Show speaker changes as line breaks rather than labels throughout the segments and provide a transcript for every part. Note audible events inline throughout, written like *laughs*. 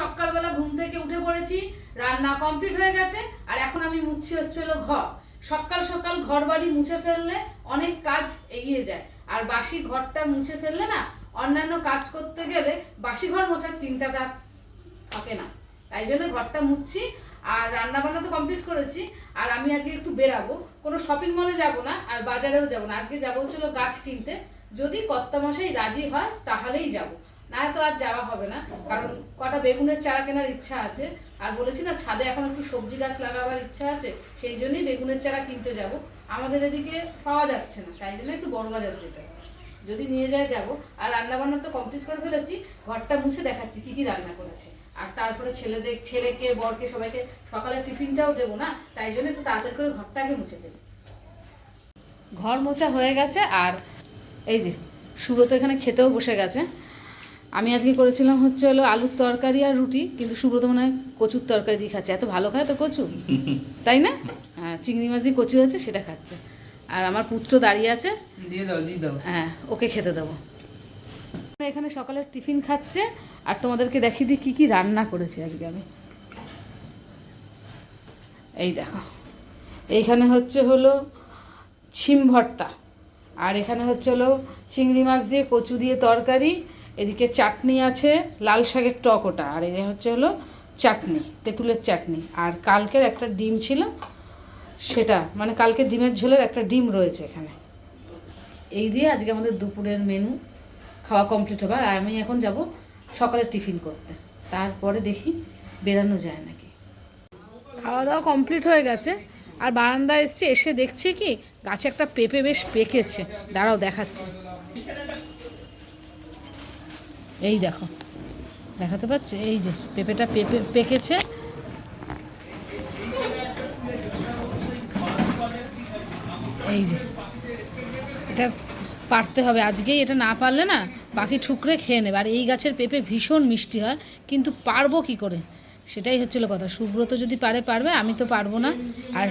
সকালবেলা ঘুম থেকে উঠে পড়েছি, রান্না কমপ্লিট হয়ে গেছে, আর এখন আমি মুছছি হচ্ছে হলো ঘর। সকাল সকাল ঘর বাড়ি মুছে ফেললে অনেক কাজ এগিয়ে যায়। আর বাসি ঘরটা মুছে ফেললে না, অন্যান্য কাজ করতে গেলে বাসি ঘর মোছার চিন্তাটা থাকে না। তাই জন্য ঘরটা মুছছি, আর রান্না বান্না তো কমপ্লিট করেছি, আর আমি আজকে একটু বেরাবো। কোনো শপিং মলে যাব না, আর বাজারেও যাব না। আজকে যাব হচ্ছিল গাছ কিনতে। যদি কর্তা মশাই রাজি হয়, তাহলেই যাব। না তো আর যাওয়া হবে না, কারণ কটা বেগুনের চারা কেনার ইচ্ছা আছে, আর বলেছি না ছাদে এখন একটু সবজি গাছ লাগাবার ইচ্ছা আছে, সেই জন্যই বেগুনের চারা কিনতে যাব। আমাদের এদিকে পাওয়া যাচ্ছে না, তাই জন্য একটু বড় বাজার যেতে যদি নিয়ে যায় যাব, আর রান্না বান্না তো কমপ্লিট করে ফেলেছি, ঘরটা মুছে দেখাচ্ছি কি কি রান্না করেছে। আর তারপরে ছেলেদের, ছেলেকে, বরকে, সবাইকে সকালে টিফিনটাও দেবো না, তাই জন্য একটু তাড়াতাড়ি করে ঘরটা আগে মুছে ফেলি। ঘর মোছা হয়ে গেছে, আর এই যে, সুব্রত এখানে খেতেও বসে গেছে। আমি আজকে করেছিলাম হচ্ছে হলো আলুর তরকারি আর রুটি কিন্তু সুব্রত মনে হয় কচুর তরকারি দিয়ে খাচ্ছে। এত ভালো খায় তো কচু? *laughs* তাই না? হ্যাঁ চিংড়ি মাছ দিয়ে কচু আছে সেটা খাচ্ছে। আর আমার পুত্র দাঁড়িয়ে আছে।
দিয়ে দাও দিয়ে দাও।
হ্যাঁ ওকে খেতে দেবো। এখানে সকালে টিফিন খাচ্ছে আর তোমাদেরকে দেখিয়ে দিই কী কী রান্না করেছি আজকে আমি। এই দেখো। এইখানে হচ্ছে হলো ছিম ভর্তা আর এখানে হচ্ছে হলো চিংড়ি মাছ দিয়ে কচু দিয়ে তরকারি এদিকে চাটনি আছে, লাল শাকের টক ওটা, আর এই হচ্ছে হলো চাটনি, তেঁতুলের চাটনি। আর কালকের একটা ডিম ছিল, সেটা মানে কালকে ডিমের ঝোলের একটা ডিম রয়েছে এখানে। এই দিয়ে আজকে আমাদের দুপুরের মেনু, খাওয়া কমপ্লিট হবে। আর আমি এখন যাব সকালে টিফিন করতে। তারপরে দেখি বেরানো যায় নাকি। খাওয়া দাওয়া কমপ্লিট হয়ে গেছে। আর বারান্দায় এসছে, এসে দেখছি কি, গাছে একটা পেঁপে বেশ পেকেছে। দাঁড়াও, দেখাচ্ছে। এই দেখো। দেখাতে পাচ্ছে? এই যে, পেঁপেটা পেঁপে, পেকেছে। এই যে, এটা পারতে হবে। আজকেই এটা না পারলে না, বাকি ঠুকরে খেয়ে নেবে। আর এই গাছের পেঁপে ভীষণ মিষ্টি হয়, কিন্তু পারব কি করে? সেটাই হচ্ছিল কথা। সুব্রত যদি পারে, পারবে, আমি তো পারব না। আর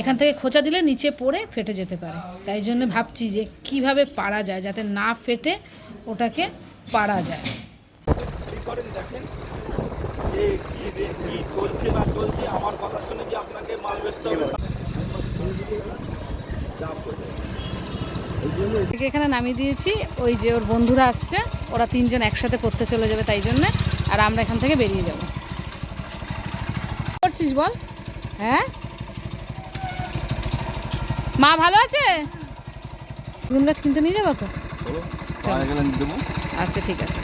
এখান থেকে খোঁচা দিলে নিচে পড়ে ফেটে যেতে পারে। তাই জন্য ভাবছি যে কীভাবে পারা যায়, যাতে না ফেটে ওটাকে পারা যায়।
করেন দেখেন যে কি চলছে না চলছে আমার কথা শুনে যে আপনাকে মাল বেচতে হবে? তা- যা করবে।
একে এখানে নামিয়ে দিয়েছি ওই যে ওর বন্ধুরা আসছে ওরা তিনজন একসাথে করতে চলে যাবে তাই জন্য আর আমরা এখান থেকে বেরিয়ে যাব। করছিস বল? হ্যাঁ? মা ভালো আছে? রুম গাছ কিনতে নিয়ে যাব তো। আচ্ছা ঠিক আছে।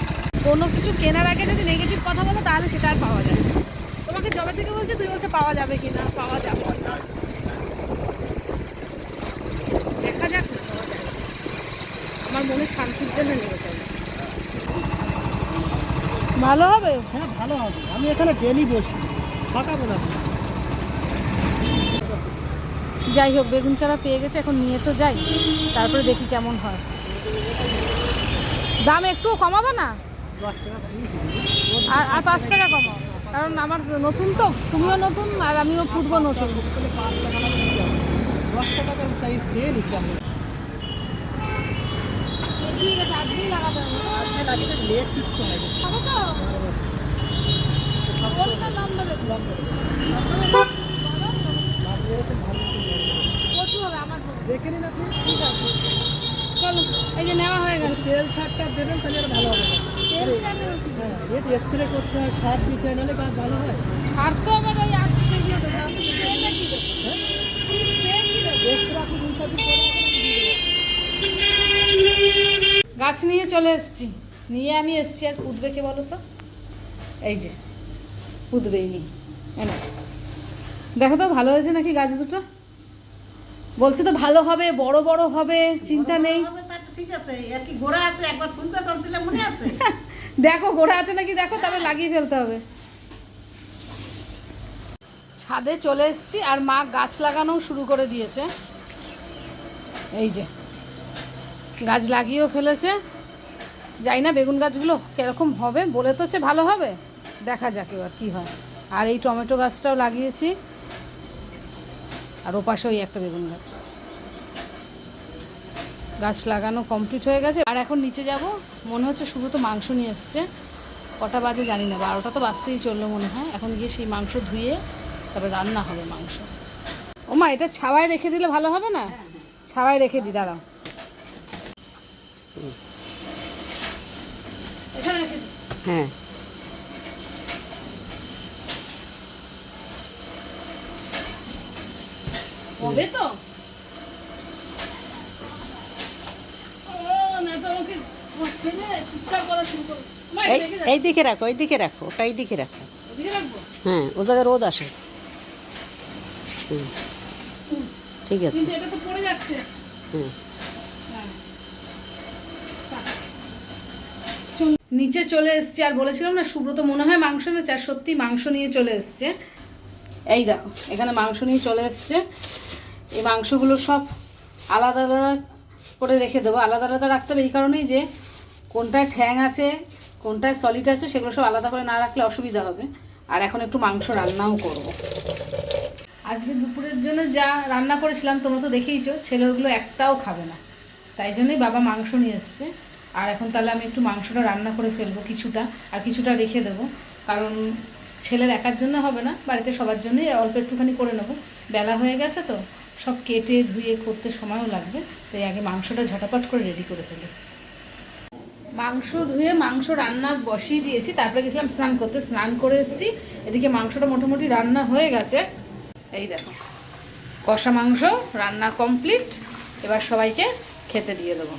কোনো কিছু কেনার আগে যদি নেগেটিভ কথা বলো তাহলে সেটা আর পাওয়া যায় না। তোমাকে জবে থেকে বলছে তুই বলছে পাওয়া যাবে কি না পাওয়া যাবে। না। দেখা যাক না পাওয়া যায় আমার মনে শান্তির জন্য নেবে চাই ভালো হবে?
হ্যাঁ ভালো হবে। আমি এখানে ডেলি বসি। ফাঁকাবো না
যাই হোক বেগুন চারা পেয়ে গেছে এখন নিয়ে তো যাই। তারপরে দেখি কেমন হয়। দাম একটু কমাবে না? আর আর পাঁচ টাকা কমাও। কারণ আমার নতুন তো তুমিও নতুন আর আমিও ফুটবো নতুন। ঠিক আছে আজকেই লাগাতে হবে তো
দেখে নিন আপনি।
ঠিক আছে চলো এই যে নেওয়া হয়ে গেল।
তেল সারটা দেবেন তাহলে ভালো হবে।
তেল সামনে
হ্যাঁ স্প্রে করতে হয় সার দিতে নাহলে গাছ ভালো হয়।
সার তো আবার ওই আট
হ্যাঁ? স্প্রে।
গাছ নিয়ে চলে এসেছি। নিয়ে আমি এসছি আর পুঁতবে কে বলো তো? এই যে পুঁতবেই নি। দেখো তো ভালো হয়েছে নাকি গাছ দুটো? বলছে তো ভালো হবে বড় বড় হবে চিন্তা নেই। *laughs* দেখো গোড়া আছে নাকি দেখো তবে লাগিয়ে ফেলতে হবে। ছাদে চলে এসেছি আর মা গাছ লাগানো শুরু করে দিয়েছে। এই যে গাছ লাগিয়েও ফেলেছে। যাই না বেগুন গাছগুলো কীরকম হবে বলে তো হচ্ছে ভালো হবে। দেখা যাক এবার কী হয়। আর এই টমেটো গাছটাও লাগিয়েছি। আর ওপাশে ওই একটা বেগুন গাছ। গাছ লাগানো কমপ্লিট হয়ে গেছে। আর এখন নিচে যাব। মনে হচ্ছে শুধু তো মাংস নিয়ে এসছে। কটা বাজে জানি না। বারোটা তো বাঁচতেই চলল মনে হয়। এখন গিয়ে সেই মাংস ধুয়ে তারপরে রান্না হবে মাংস। ওমা এটা ছাওয়ায় রেখে দিলে ভালো হবে না? ছাওয়ায় রেখে দি, দাঁড়াও।
হ্যাঁ
হবে তো ও, না তো আমাকে আমার ছেলে চিৎকার করা শুরু করবে। এটা
এই
রেখে
এই। দিকে রাখো এই দিকে রাখো ওটা এই দিকে রাখো হ্যাঁ ও জায়গায় রোদ আসে। ঠিক আছে।
তো
হুম।
হ্যাঁ। নিচে চলে এসছে আর বলেছিলাম না সুব্রত মনে হয় মাংস এনেছে আর সত্যি মাংস নিয়ে চলে এসছে। এই দেখো এখানে মাংস নিয়ে চলে এসছে। এই মাংসগুলো সব আলাদা আলাদা করে রেখে দেবো। আলাদা আলাদা রাখতে হবে এই কারণেই যে কোনটায় ঠ্যাং আছে, কোনটায় সলিড আছে, সেগুলো সব আলাদা করে না রাখলে অসুবিধা হবে। আর এখন একটু মাংস রান্নাও করব। আজকে দুপুরের জন্য যা রান্না করেছিলাম তোমরা তো দেখেইছো, ছেলে ওগুলো একটাও খাবে না। তাই জন্যই বাবা মাংস নিয়ে এসছে। আর এখন তাহলে আমি একটু মাংসটা রান্না করে ফেলব কিছুটা, আর কিছুটা রেখে দেবো। কারণ ছেলের একার জন্য হবে না, বাড়িতে সবার জন্যই অল্প একটুখানি করে নেব। বেলা হয়ে গেছে তো সব কেটে ধুয়ে করতে সময়ও লাগবে, তাই আগে মাংসটা ঝটাপট করে রেডি করে ফেলি। মাংস ধুয়ে মাংস রান্না বসিয়ে দিয়েছি, তারপরে গেছিলাম স্নান করতে, স্নান করে এসেছি। এদিকে মাংসটা মোটামুটি রান্না হয়ে গেছে। এই দেখো, কষা মাংস, রান্না কমপ্লিট এবার সবাইকে খেতে দিয়ে দেবো।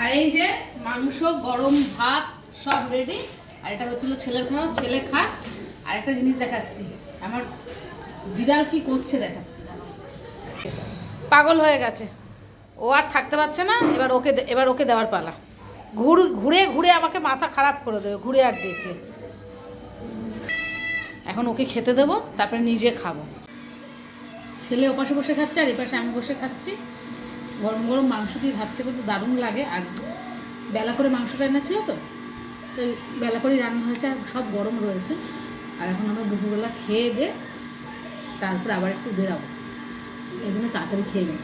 আর এই যে মাংস, গরম ভাত সব রেডি আর এটা হচ্ছিল ছেলে খাওয়া, ছেলে খা আর একটা জিনিস দেখাচ্ছি, আমার বিড়াল কি করছে দেখাচ্ছি পাগল হয়ে গেছে। ও আর থাকতে পারছে না, এবার ওকে এবার ওকে দেওয়ার পালা। ঘুর ঘুরে ঘুরে আমাকে মাথা খারাপ করে দেবে, ঘুরে আর দেখে। এখন ওকে খেতে দেবো, তারপরে নিজে খাব। ছেলে ওপাশে বসে খাচ্ছে, আর এপাশে আমি বসে খাচ্ছি। গরম গরম মাংস দিয়ে ভাত খেতে তো দারুণ লাগে, আর বেলা করে মাংসটা এনেছিল তো তো বেলা করেই রান্না হয়েছে, আর সব গরম রয়েছে। আর এখন আমরা দুপুরবেলা খেয়ে দে তারপর আবার একটু বেরাবো। এই জন্য তাড়াতাড়ি খেয়ে নিই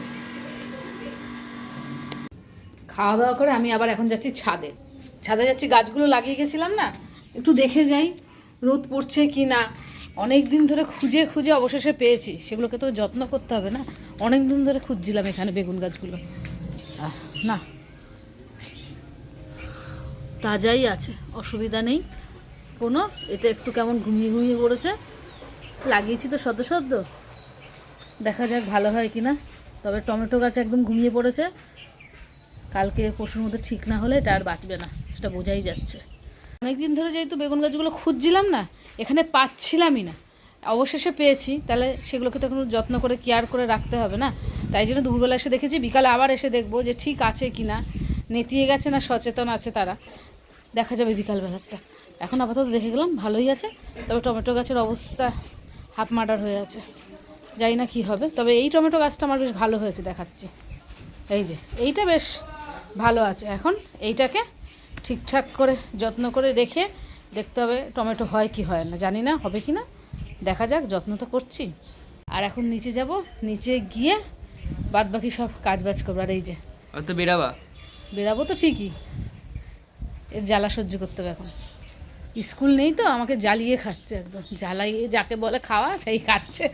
খাওয়া দাওয়া করে আমি আবার এখন যাচ্ছি ছাদে। ছাদে যাচ্ছি, গাছগুলো লাগিয়ে গেছিলাম না? একটু দেখে যাই, রোদ পড়ছে কি না? অনেক দিন ধরে খুঁজে খুঁজে অবশেষে পেয়েছি। সেগুলোকে তো যত্ন করতে হবে না? অনেক দিন ধরে খুঁজছিলাম এখানে বেগুন গাছগুলো। না। তাজাই আছে, অসুবিধা নেই। কোনো, এটা একটু কেমন ঘুমিয়ে ঘুমিয়ে পড়েছে? লাগিয়েছি তো সদ্য সদ্য। দেখা যাক ভালো হয় কি না তবে টমেটো গাছ একদম ঘুমিয়ে পড়েছে। কালকে পরশুর মধ্যে ঠিক না হলে এটা আর বাঁচবে না, সেটা বোঝাই যাচ্ছে। অনেকদিন ধরে যেহেতু বেগুন গাছগুলো খুঁজছিলাম না, এখানে পাচ্ছিলামই না। অবশেষে পেয়েছি, তাহলে সেগুলোকে তো এখন যত্ন করে, কেয়ার করে রাখতে হবে না। তাই জন্য দুপুরবেলা এসে দেখেছি, বিকালে আবার এসে দেখব যে ঠিক আছে কি না নেতিয়ে গেছে না, সচেতন আছে তারা। দেখা যাবে বিকালবেলাটা। এখন আপাতত দেখে গেলাম, ভালোই আছে। তবে টমেটো গাছের অবস্থা হাফ মার্ডার হয়ে আছে। জানি না কী হবে। তবে এই টমেটো গাছটা আমার বেশ ভালো হয়েছে দেখাচ্ছি। এই যে এইটা বেশ ভালো আছে। এখন এইটাকে ঠিকঠাক করে যত্ন করে রেখে দেখতে হবে টমেটো হয় কি হয় না। জানি না হবে কি না। দেখা যাক যত্ন তো করছি। আর এখন নিচে যাব। নিচে গিয়ে বাদ বাকি সব কাজ বাজ করব। আর এই যে
তো বেরাবা
বেরাবো তো ঠিকই। এর জ্বালা সহ্য করতে হবে এখন। স্কুল নেই তো আমাকে জ্বালিয়ে খাচ্ছে একদম। জ্বালাইয়ে যাকে বলে খাওয়া সেই খাচ্ছে।